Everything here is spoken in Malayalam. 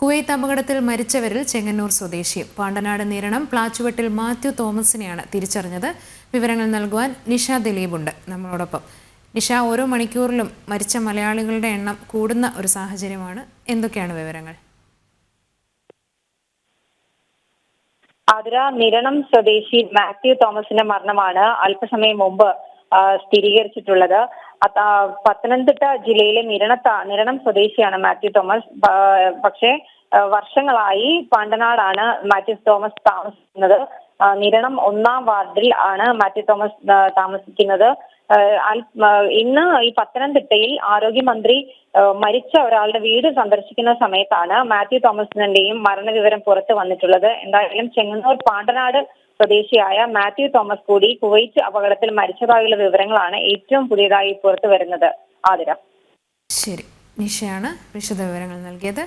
കുവൈത്ത് അപകടത്തിൽ മരിച്ചവരിൽ ചെങ്ങന്നൂർ സ്വദേശി. പാണ്ടനാട് നിരണം പ്ലാച്ചുവെട്ടിൽ മാത്യു തോമസിനെയാണ് തിരിച്ചറിഞ്ഞത്. വിവരങ്ങൾ നൽകുവാൻ നിഷ ദിലീപുണ്ട്. നമ്മളോടൊപ്പം. നിഷ ഓരോ മണിക്കൂറിലും മരിച്ച മലയാളികളുടെ എണ്ണം കൂടുന്ന ഒരു സാഹചര്യമാണ്. എന്തൊക്കെയാണ് വിവരങ്ങൾ? ആതിര നിരണം സ്വദേശി മാത്യു തോമസിന്റെ മരണമാണ് അല്പസമയം മുമ്പ് സ്ഥിരീകരിച്ചിട്ടുള്ളത്. പത്തനംതിട്ട ജില്ലയിലെ നിരണത്ത നിരണം സ്വദേശിയാണ് മാത്യു തോമസ്. പക്ഷേ വർഷങ്ങളായി പാണ്ടനാടാണ് മാത്യു തോമസ് താമസിക്കുന്നത്. നിരണം ഒന്നാം വാർഡിൽ ആണ് മാത്യു തോമസ് താമസിക്കുന്നത്. ഇന്ന് ഈ പത്തനംതിട്ടയിൽ ആരോഗ്യമന്ത്രി മരിച്ച ഒരാളുടെ വീട് സന്ദർശിക്കുന്ന സമയത്താണ് മാത്യു തോമസിന്റെയും മരണവിവരം പുറത്തു വന്നിട്ടുള്ളത്. എന്തായാലും ചെങ്ങന്നൂർ പാണ്ടനാട് സ്വദേശിയായ മാത്യു തോമസ് കൂടി കുവൈറ്റ് അപകടത്തിൽ മരിച്ചതായുള്ള വിവരങ്ങളാണ് ഏറ്റവും പുതിയതായി പുറത്തു വരുന്നത്. ആതിര. ശരി. നിഷയാണ് വിശദ വിവരങ്ങൾ നൽകിയത്.